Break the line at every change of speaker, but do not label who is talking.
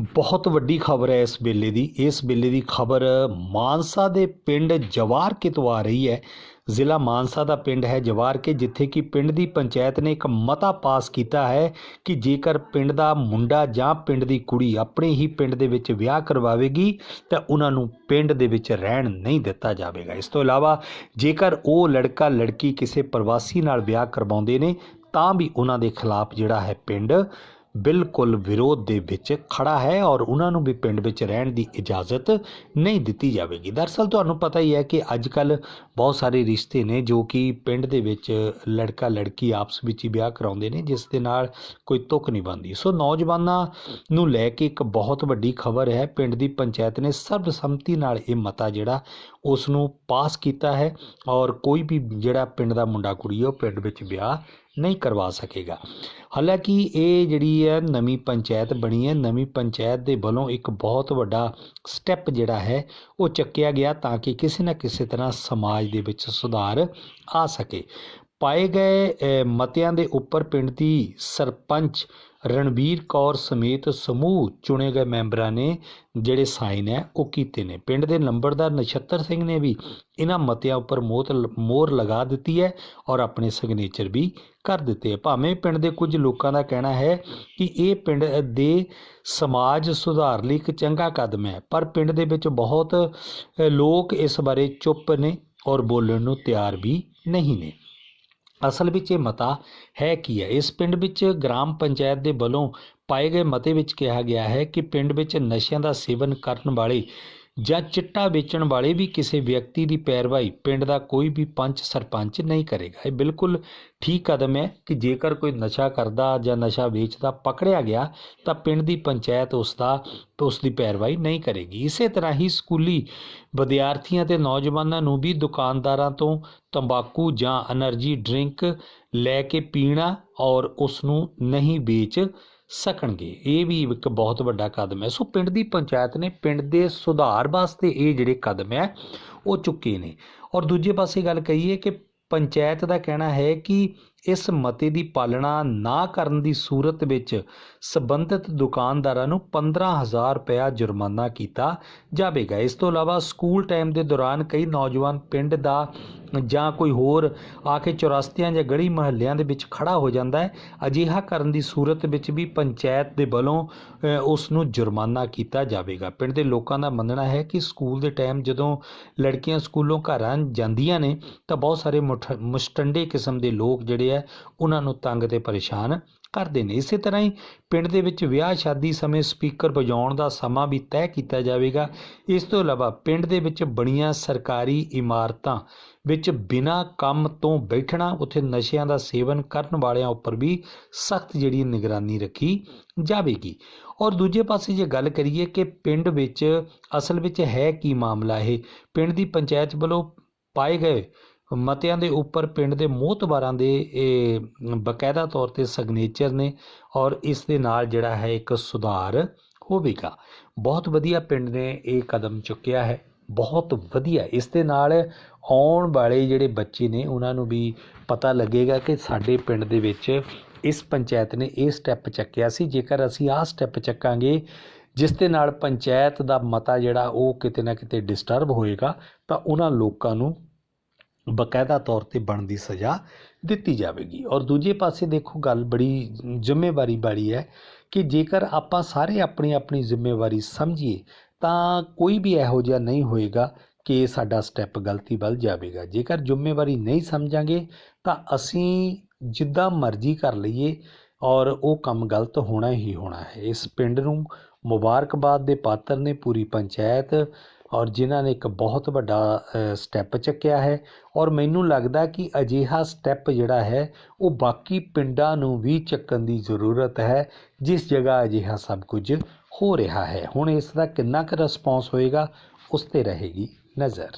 ਬਹੁਤ ਵੱਡੀ ਖਬਰ ਹੈ ਇਸ ਵੇਲੇ ਦੀ। ਇਸ ਵੇਲੇ ਦੀ ਖਬਰ ਮਾਨਸਾ ਦੇ ਪਿੰਡ ਜਵਾਰਕੇ ਤੋਂ ਆ ਰਹੀ ਹੈ। ਜ਼ਿਲ੍ਹਾ ਮਾਨਸਾ ਦਾ ਪਿੰਡ ਹੈ ਜਵਾਰਕੇ ਜਿੱਥੇ ਕਿ ਪਿੰਡ ਦੀ ਪੰਚਾਇਤ ਨੇ ਇੱਕ ਮਤਾ ਪਾਸ ਕੀਤਾ ਹੈ ਕਿ ਜੇਕਰ ਪਿੰਡ ਦਾ ਮੁੰਡਾ ਜਾਂ ਪਿੰਡ ਦੀ ਕੁੜੀ ਆਪਣੇ ਹੀ ਪਿੰਡ ਦੇ ਵਿੱਚ ਵਿਆਹ ਕਰਵਾਵੇਗੀ, ਤਾਂ ਉਹਨਾਂ ਨੂੰ ਪਿੰਡ ਦੇ ਵਿੱਚ ਰਹਿਣ ਨਹੀਂ ਦਿੱਤਾ ਜਾਵੇਗਾ। ਇਸ ਤੋਂ ਇਲਾਵਾ, ਜੇਕਰ ਉਹ ਲੜਕਾ ਲੜਕੀ ਕਿਸੇ ਪ੍ਰਵਾਸੀ ਨਾਲ ਵਿਆਹ ਕਰਵਾਉਂਦੇ ਨੇ, ਤਾਂ ਵੀ ਉਹਨਾਂ ਦੇ ਖਿਲਾਫ ਜਿਹੜਾ ਹੈ ਪਿੰਡ ਬਿਲਕੁਲ ਵਿਰੋਧ ਦੇ ਵਿੱਚ ਖੜਾ ਹੈ ਔਰ ਉਹਨਾਂ ਨੂੰ ਵੀ ਪਿੰਡ ਵਿੱਚ ਰਹਿਣ ਦੀ ਇਜਾਜ਼ਤ ਨਹੀਂ ਦਿੱਤੀ ਜਾਵੇਗੀ। ਦਰਅਸਲ ਤੁਹਾਨੂੰ ਪਤਾ ਹੀ ਹੈ ਕਿ ਅੱਜ ਕੱਲ ਬਹੁਤ ਸਾਰੇ ਰਿਸ਼ਤੇ ਨੇ ਜੋ ਕਿ ਪਿੰਡ ਦੇ ਵਿੱਚ ਲੜਕਾ ਲੜਕੀ ਆਪਸ ਵਿੱਚ ਹੀ ਵਿਆਹ ਕਰਾਉਂਦੇ ਨੇ, ਜਿਸ ਦੇ ਨਾਲ ਕੋਈ ਤੁਕ ਨਹੀਂ ਬਣਦੀ। ਸੋ ਨੌਜਵਾਨਾਂ ਨੂੰ ਲੈ ਕੇ ਇੱਕ ਬਹੁਤ ਵੱਡੀ ਖਬਰ ਹੈ, ਪਿੰਡ ਦੀ ਪੰਚਾਇਤ ਨੇ ਸਰਬਸੰਮਤੀ ਨਾਲ ਇਹ ਮਤਾ ਜਿਹੜਾ ਉਸ ਨੂੰ ਪਾਸ ਕੀਤਾ ਹੈ ਔਰ ਕੋਈ ਵੀ ਜਿਹੜਾ ਪਿੰਡ ਦਾ ਮੁੰਡਾ ਕੁੜੀ ਉਹ ਪਿੰਡ ਵਿੱਚ ਵਿਆਹ ਨਹੀਂ ਕਰਵਾ ਸਕੇਗਾ। ਹਾਲਾਂਕਿ ਇਹ ਜਿਹੜੀ ਹੈ ਨਵੀਂ ਪੰਚਾਇਤ ਬਣੀ ਹੈ, ਨਵੀਂ ਪੰਚਾਇਤ ਦੇ ਵੱਲੋਂ ਇੱਕ ਬਹੁਤ ਵੱਡਾ ਸਟੈਪ ਜਿਹੜਾ ਹੈ, ਉਹ ਚੱਕਿਆ ਗਿਆ ਤਾਂ ਕਿ ਕਿਸੇ ਨਾ ਕਿਸੇ ਤਰ੍ਹਾਂ ਸਮਾਜ ਦੇ ਵਿੱਚ ਸੁਧਾਰ ਆ ਸਕੇ। ਪਾਏ ਗਏ ਮਤਿਆਂ ਦੇ ਉੱਪਰ ਪਿੰਡ ਦੀ ਸਰਪੰਚ ਰਣਵੀਰ ਕੌਰ ਸਮੇਤ ਸਮੂਹ ਚੁਣੇ ਗਏ ਮੈਂਬਰਾਂ ਨੇ ਜਿਹੜੇ ਸਾਈਨ ਹੈ, ਉਹ ਕੀਤੇ ਨੇ। ਪਿੰਡ ਦੇ ਨੰਬਰਦਾਰ ਨਛੱਤਰ ਸਿੰਘ ਨੇ ਵੀ ਇਹਨਾਂ ਮਤਿਆਂ ਉੱਪਰ ਮੋਹਤ ਮੋਹਰ ਲਗਾ ਦਿੱਤੀ ਹੈ ਔਰ ਆਪਣੇ ਸਿਗਨੇਚਰ ਵੀ ਕਰ ਦਿੱਤੇ ਭਾਵੇਂ ਪਿੰਡ ਦੇ ਕੁਝ ਲੋਕਾਂ ਦਾ ਕਹਿਣਾ ਹੈ ਕਿ ਇਹ ਪਿੰਡ ਦੇ ਸਮਾਜ ਸੁਧਾਰ ਲਈ ਇੱਕ ਚੰਗਾ ਕਦਮ ਹੈ, ਪਰ ਪਿੰਡ ਦੇ ਵਿੱਚ ਬਹੁਤ ਲੋਕ ਇਸ ਬਾਰੇ ਚੁੱਪ ਨੇ ਔਰ ਬੋਲਣ ਨੂੰ ਤਿਆਰ ਵੀ ਨਹੀਂ ਨੇ। ਅਸਲ ਵਿੱਚ ਇਹ ਮਤਾ ਹੈ ਕੀ ਹੈ? ਇਸ ਪਿੰਡ ਵਿੱਚ ਗ੍ਰਾਮ ਪੰਚਾਇਤ ਦੇ ਵੱਲੋਂ ਪਾਏ ਗਏ ਮਤੇ ਵਿੱਚ ਕਿਹਾ ਗਿਆ ਹੈ ਕਿ ਪਿੰਡ ਵਿੱਚ ਨਸ਼ਿਆਂ ਦਾ ਸੇਵਨ ਕਰਨ ਵਾਲੇ ਜਾਂ ਚਿੱਟਾ ਵੇਚਣ ਵਾਲੇ ਵੀ ਕਿਸੇ ਵਿਅਕਤੀ ਦੀ ਪੈਰਵਾਈ ਪਿੰਡ ਦਾ ਕੋਈ ਵੀ ਪੰਚ ਸਰਪੰਚ ਨਹੀਂ ਕਰੇਗਾ। ਇਹ ਬਿਲਕੁਲ ਠੀਕ ਕਦਮ ਹੈ ਕਿ ਜੇਕਰ ਕੋਈ ਨਸ਼ਾ ਕਰਦਾ ਜਾਂ ਨਸ਼ਾ ਵੇਚਦਾ ਪਕੜਿਆ ਗਿਆ, ਤਾਂ ਪਿੰਡ ਦੀ ਪੰਚਾਇਤ ਉਸ ਦਾ, ਉਸ ਦੀ ਪੈਰਵਾਈ ਨਹੀਂ ਕਰੇਗੀ। ਇਸੇ ਤਰ੍ਹਾਂ ਹੀ ਸਕੂਲੀ ਵਿਦਿਆਰਥੀਆਂ ਤੇ ਨੌਜਵਾਨਾਂ ਨੂੰ ਵੀ ਦੁਕਾਨਦਾਰਾਂ ਤੋਂ ਤੰਬਾਕੂ ਜਾਂ એનર્ਜੀ ਡਰਿੰਕ ਲੈ ਕੇ ਪੀਣਾ ਔਰ ਉਸ ਨੂੰ ਨਹੀਂ ਵੇਚ ਸਕਣਗੇ। ਇਹ ਵੀ ਇੱਕ ਬਹੁਤ ਵੱਡਾ ਕਦਮ ਹੈ। ਸੋ ਪਿੰਡ ਦੀ ਪੰਚਾਇਤ ਨੇ ਪਿੰਡ ਦੇ ਸੁਧਾਰ ਵਾਸਤੇ ਇਹ ਜਿਹੜੇ ਕਦਮ ਹੈ, ਉਹ ਚੁੱਕੇ ਨੇ। ਔਰ ਦੂਜੇ ਪਾਸੇ ਗੱਲ ਕਹੀਏ ਕਿ ਪੰਚਾਇਤ ਦਾ ਕਹਿਣਾ ਹੈ ਕਿ ਇਸ ਮਤੇ ਦੀ ਪਾਲਣਾ ਨਾ ਕਰਨ ਦੀ ਸੂਰਤ ਵਿੱਚ ਸਬੰਧਤ ਦੁਕਾਨਦਾਰਾਂ ਨੂੰ 15000 ਰੁਪਇਆ ਜੁਰਮਾਨਾ ਕੀਤਾ ਜਾਵੇਗਾ। ਇਸ ਤੋਂ ਇਲਾਵਾ ਸਕੂਲ ਟਾਈਮ ਦੇ ਦੌਰਾਨ ਕਈ ਨੌਜਵਾਨ ਪਿੰਡ ਦਾ ਜਾਂ ਕੋਈ ਹੋਰ ਆ ਕੇ ਚੁਰਸਤਿਆਂ ਜਾਂ ਗਲੀ ਮਹੱਲਿਆਂ ਦੇ ਵਿੱਚ ਖੜਾ ਹੋ ਜਾਂਦਾ ਹੈ, ਅਜਿਹਾ ਕਰਨ ਦੀ ਸੂਰਤ ਵਿੱਚ ਵੀ ਪੰਚਾਇਤ ਦੇ ਵੱਲੋਂ ਉਸ ਨੂੰ ਜੁਰਮਾਨਾ ਕੀਤਾ ਜਾਵੇਗਾ। ਪਿੰਡ ਦੇ ਲੋਕਾਂ ਦਾ ਮੰਨਣਾ ਹੈ ਕਿ ਸਕੂਲ ਦੇ ਟਾਈਮ ਜਦੋਂ ਲੜਕੀਆਂ ਸਕੂਲੋਂ ਘਰਾਂ ਜਾਂਦੀਆਂ ਨੇ, ਤਾਂ ਬਹੁਤ ਸਾਰੇ ਮੁਠ- ਮੁਸ਼ਟੰਡੇ ਕਿਸਮ ਦੇ ਲੋਕ ਜਿਹੜੇ ਆ ਉਹਨਾਂ ਨੂੰ ਤੰਗ ਤੇ ਪਰੇਸ਼ਾਨ ਕਰਦੇ ਨੇ। ਇਸੇ ਤਰ੍ਹਾਂ ਹੀ ਪਿੰਡ ਦੇ ਵਿੱਚ ਵਿਆਹ ਸ਼ਾਦੀ ਸਮੇਂ ਸਪੀਕਰ ਵਜਾਉਣ ਦਾ ਸਮਾਂ ਵੀ ਤੈਅ ਕੀਤਾ ਜਾਵੇਗਾ। ਇਸ ਤੋਂ ਇਲਾਵਾ ਪਿੰਡ ਦੇ ਵਿੱਚ ਬਣੀਆਂ ਸਰਕਾਰੀ ਇਮਾਰਤਾਂ ਵਿੱਚ ਬਿਨਾਂ ਕੰਮ ਤੋਂ ਬੈਠਣਾ, ਉੱਥੇ ਨਸ਼ਿਆਂ ਦਾ ਸੇਵਨ ਕਰਨ ਵਾਲਿਆਂ ਉੱਪਰ ਵੀ ਸਖਤ ਜਿਹੜੀ ਨਿਗਰਾਨੀ ਰੱਖੀ ਜਾਵੇਗੀ। ਔਰ ਦੂਜੇ ਪਾਸੇ ਜੇ ਗੱਲ ਕਰੀਏ ਕਿ ਪਿੰਡ ਵਿੱਚ ਅਸਲ ਵਿੱਚ ਹੈ ਕੀ ਮਾਮਲਾ ਇਹ? ਪਿੰਡ ਦੀ ਪੰਚਾਇਤ ਵੱਲੋਂ ਪਾਏ ਗਏ ਮਤਿਆਂ ਦੇ ਉੱਪਰ ਪਿੰਡ ਦੇ ਮੋਹਤਬਾਰਾਂ ਦੇ, ਇਹ ਬਕਾਇਦਾ ਤੌਰ ਤੇ ਸਿਗਨੇਚਰ ਨੇ ਔਰ ਇਸ ਦੇ ਨਾਲ ਜਿਹੜਾ ਹੈ ਇੱਕ ਸੁਧਾਰ ਹੋਵੇਗਾ ਬਹੁਤ ਵਧੀਆ ਪਿੰਡ ਨੇ ਇਹ ਕਦਮ ਚੁੱਕਿਆ ਹੈ। ਬਹੁਤ ਵਧੀਆ। ਇਸ ਦੇ ਨਾਲ ਆਉਣ ਵਾਲੇ ਜਿਹੜੇ ਬੱਚੇ ਨੇ, ਉਹਨਾਂ ਨੂੰ ਵੀ ਪਤਾ ਲੱਗੇਗਾ ਕਿ ਸਾਡੇ ਪਿੰਡ ਦੇ ਵਿੱਚ ਇਸ ਪੰਚਾਇਤ ਨੇ ਇਹ ਸਟੈਪ ਚੱਕਿਆ ਸੀ। ਜੇਕਰ ਅਸੀਂ ਆਹ ਸਟੈਪ ਚੱਕਾਂਗੇ, ਜਿਸ ਦੇ ਨਾਲ ਪੰਚਾਇਤ ਦਾ ਮਤਾ ਜਿਹੜਾ ਉਹ ਕਿਤੇ ਨਾ ਕਿਤੇ ਡਿਸਟਰਬ ਹੋਏਗਾ, ਤਾਂ ਉਹਨਾਂ ਲੋਕਾਂ ਨੂੰ ਬਕਾਇਦਾ ਤੌਰ ਤੇ ਬਣਦੀ ਸਜ਼ਾ ਦਿੱਤੀ ਜਾਵੇਗੀ। ਔਰ ਦੂਜੇ ਪਾਸੇ ਦੇਖੋ, ਗੱਲ ਬੜੀ ਜ਼ਿੰਮੇਵਾਰੀ ਵਾਲੀ ਹੈ ਕਿ ਜੇਕਰ ਆਪਾਂ ਸਾਰੇ ਆਪਣੀ ਆਪਣੀ ਜ਼ਿੰਮੇਵਾਰੀ ਸਮਝੀਏ, ਤਾਂ ਕੋਈ ਵੀ ਇਹੋ ਜਿਹਾ ਨਹੀਂ ਹੋਏਗਾ ਕਿ ਸਾਡਾ ਸਟੈਪ ਗਲਤੀ ਵੱਲ ਜਾਵੇਗਾ। ਜੇਕਰ ਜ਼ਿੰਮੇਵਾਰੀ ਨਹੀਂ ਸਮਝਾਂਗੇ, ਤਾਂ ਅਸੀਂ ਜਿੱਦਾਂ ਮਰਜ਼ੀ ਕਰ ਲਈਏ ਔਰ ਉਹ ਕੰਮ ਗਲਤ ਹੋਣਾ ਹੀ ਹੋਣਾ ਹੈ। ਇਸ ਪਿੰਡ ਨੂੰ ਮੁਬਾਰਕਬਾਦ ਦੇ ਪਾਤਰ ਨੇ ਪੂਰੀ ਪੰਚਾਇਤ ਔਰ ਜਿਨ੍ਹਾਂ ਨੇ ਇੱਕ ਬਹੁਤ ਵੱਡਾ ਸਟੈਪ ਚੱਕਿਆ ਹੈ। ਔਰ ਮੈਨੂੰ ਲੱਗਦਾ ਕਿ ਅਜਿਹਾ ਸਟੈਪ ਜਿਹੜਾ ਹੈ, ਉਹ ਬਾਕੀ ਪਿੰਡਾਂ ਨੂੰ ਵੀ ਚੱਕਣ ਦੀ ਜ਼ਰੂਰਤ ਹੈ, ਜਿਸ ਜਗ੍ਹਾ ਅਜਿਹਾ ਸਭ ਕੁਝ ਹੋ ਰਿਹਾ ਹੈ। ਹੁਣ ਇਸ ਦਾ ਕਿੰਨਾ ਕੁ ਰਿਸਪੌਂਸ ਹੋਏਗਾ, ਉਸ ਤੇ ਰਹੇਗੀ ਨਜ਼ਰ।